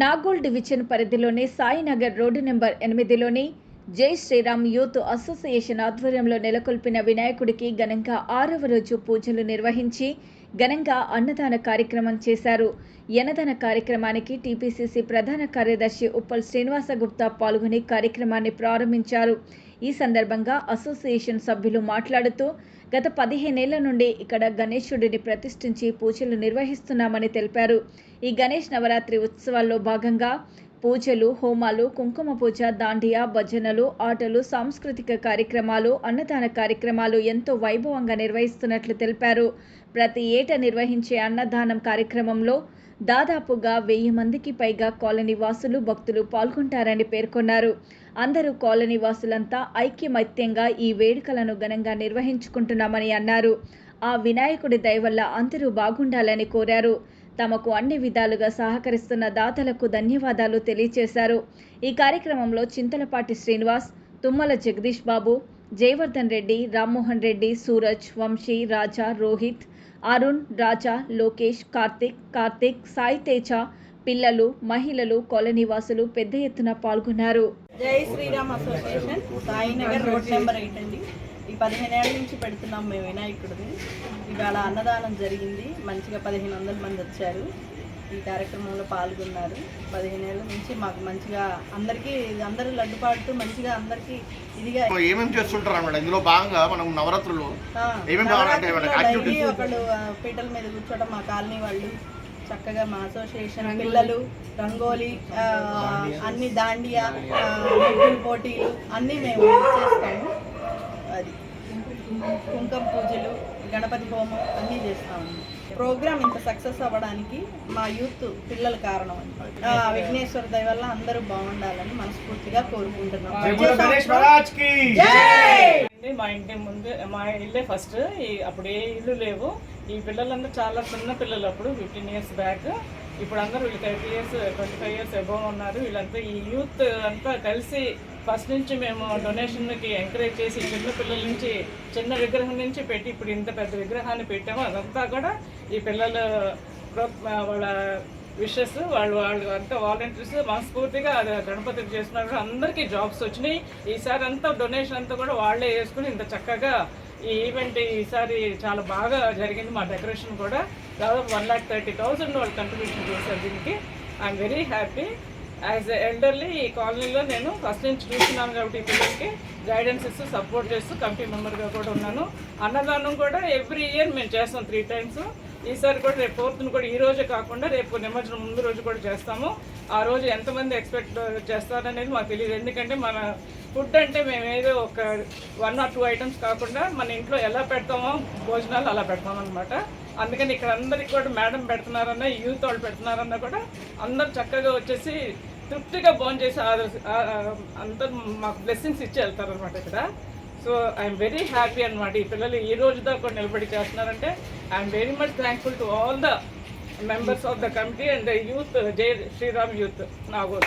Nagole division పరిధిలోని Sainagar road number ఎనిమిదిలోని జై Sriram youth association ఆధ్వర్యంలో నెలకొల్పిన వినాయకుడికి ఘనంగా ఆరవ రోజు పూజలు నిర్వహించి ఘనంగా అన్నదాన కార్యక్రమం చేశారు. అన్నదాన కార్యక్రమానికి టీపీసీసీ ప్రధాన కార్యదర్శి ఉప్పల్ శ్రీనివాస గుప్తా పాల్గొని కార్యక్రమాన్ని ప్రారంభించారు. ఈ సందర్భంగా అసోసియేషన్ సభ్యులు మాట్లాడుతూ గత పదిహేనేళ్ళ నుండి ఇక్కడ గణేశుడిని ప్రతిష్ఠించి పూజలు నిర్వహిస్తున్నామని తెలిపారు. ఈ గణేష్ నవరాత్రి ఉత్సవాల్లో భాగంగా పూజలు హోమాలు కుంకుమ పూజ దాండియా భజనలు ఆటలు సాంస్కృతిక కార్యక్రమాలు అన్నదాన కార్యక్రమాలు ఎంతో వైభవంగా నిర్వహిస్తున్నట్లు తెలిపారు. ప్రతి ఏటా నిర్వహించే అన్నదానం కార్యక్రమంలో దాదాపుగా వెయ్యి మందికి పైగా కాలనీ వాసులు భక్తులు పాల్గొంటారని పేర్కొన్నారు. అందరూ కాలనీ వాసులంతా ఐక్యమత్యంగా ఈ వేడుకలను ఘనంగా నిర్వహించుకుంటున్నామని అన్నారు. ఆ వినాయకుడి దయవల్ల అందరూ బాగుండాలని కోరారు. తమకు అన్ని విధాలుగా సహకరిస్తున్న దాతలకు ధన్యవాదాలు తెలియజేశారు. ఈ కార్యక్రమంలో చింతలపాటి శ్రీనివాస్ తుమ్మల జగదీష్ బాబు జయవర్ధన్ రెడ్డి రామ్మోహన్ రెడ్డి సూరజ్ వంశీ రాజా రోహిత్ అరుణ్ రాజా లోకేష్ కార్తిక్ కార్తిక్ సాయి తేజ పిల్లలు మహిళలు కాలనీవాసులు పెద్ద ఎత్తున పాల్గొన్నారు. Jai Shriram association Sainagar road number eight అండి. ఈ పదిహేనేళ్ళ నుంచి పెడుతున్నాం మేము వినాయకుడిని. ఇవాళ అన్నదానం జరిగింది. మంచిగా పదిహేను వందల మంది వచ్చారు. ఈ కార్యక్రమంలో పాల్గొన్నారు. పదిహేనేళ్ళ నుంచి మాకు మంచిగా అందరికీ అందరూ లడ్డు పాడుతూ మంచిగా అందరికీ ఇదిగా ఏమేమి చేస్తుంటారు అన్నమాట? ఇందులో భాగంగా మనం నవరాత్రులు? ఒకళ్ళు పీటల మీద కూర్చోవడం మా కాలనీ వాళ్ళు చక్కగా మా అసోసియేషన్ పిల్లలు రంగోలీ అన్ని దాండియా పోటీలు అన్నీ మేము చేస్తాము అది కుంకుమ పూజలు గణపతి హోమం అన్నీ చేస్తాము ప్రోగ్రామ్ ఇంత సక్సెస్ అవ్వడానికి మా యూత్ పిల్లల కారణం విఘ్నేశ్వర దయ వల్ల అందరూ బాగుండాలని మనస్ఫూర్తిగా కోరుకుంటున్నాం. మా ఇంటి ముందు మా ఇల్లే ఫస్ట్ ఈ- అప్పుడు ఏ ఇల్లు లేవు. ఈ పిల్లలందరూ చాలా చిన్న పిల్లలు అప్పుడు ఫిఫ్టీన్ ఇయర్స్ బ్యాక్ ఇప్పుడు అందరూ వీళ్ళు thirty years twenty five years above ఉన్నారు. వీళ్ళంతా ఈ యూత్ అంతా కలిసి ఫస్ట్ నుంచి మేము డొనేషన్కి ఎంకరేజ్ చేసి చిన్న పిల్లల నుంచి చిన్న విగ్రహం నుంచి పెట్టి ఇప్పుడు ఇంత పెద్ద విగ్రహాన్ని పెట్టాము అదంతా కూడా ఈ పిల్లలు వాళ్ళ విషెస్ వాళ్ళు వాళ్ళు అంతా వాలంటీర్స్ మనస్ఫూర్తిగా అది గణపతికి చేస్తున్నారు. అందరికీ జాబ్స్ వచ్చినాయి. ఈసారి అంతా డొనేషన్ అంతా కూడా వాళ్ళే వేసుకుని ఇంత చక్కగా ఈ ఈవెంట్ ఈసారి చాలా బాగా జరిగింది. మా డెకరేషన్ కూడా దాదాపు వన్ లాక్ థర్టీ థౌసండ్ వాళ్ళు కంట్రిబ్యూషన్ చేశారు దీనికి. I'm very happy as elderly ఈ కాలనీలో నేను ఫస్ట్ నుంచి చూస్తున్నాను కాబట్టి పిల్లలకి గైడెన్స్ ఇస్తూ సపోర్ట్ చేస్తూ కమిటీ మెంబర్గా కూడా ఉన్నాను. అన్నదానం కూడా ఎవ్రీ ఇయర్ మేము చేస్తాం త్రీ టైమ్స్ ఈసారి కూడా రేపు ఫోర్త్ను కూడా ఈ రోజే కాకుండా రేపు నిమజ్జనం ముందు రోజు కూడా చేస్తాము. ఆ రోజు ఎంతమంది ఎక్స్పెక్ట్ చేస్తారనేది మాకు తెలియదు. ఎందుకంటే మన ఫుడ్ అంటే మేము ఏదో ఒక వన్ ఆర్ టూ ఐటమ్స్ కాకుండా మన ఇంట్లో ఎలా పెడతామో భోజనాలు అలా పెడతాం అనమాట అందుకని ఇక్కడ అందరికి కూడా మేడం పెడుతున్నారన్నా యూత్ వాళ్ళు పెడుతున్నారన్నా కూడా అందరు చక్కగా వచ్చేసి తృప్తిగా భోజనం చేసి అందరు మాకు బ్లెస్సింగ్స్ ఇచ్చి వెళ్తారు అనమాట ఇక్కడ. సో ఐఎమ్ వెరీ హ్యాపీ అనమాట ఈ పిల్లలు ఈ రోజు దాకా నిలబడి చేస్తున్నారంటే I'm very much thankful to all the members of the committee and the youth Jai Shriram youth Nagole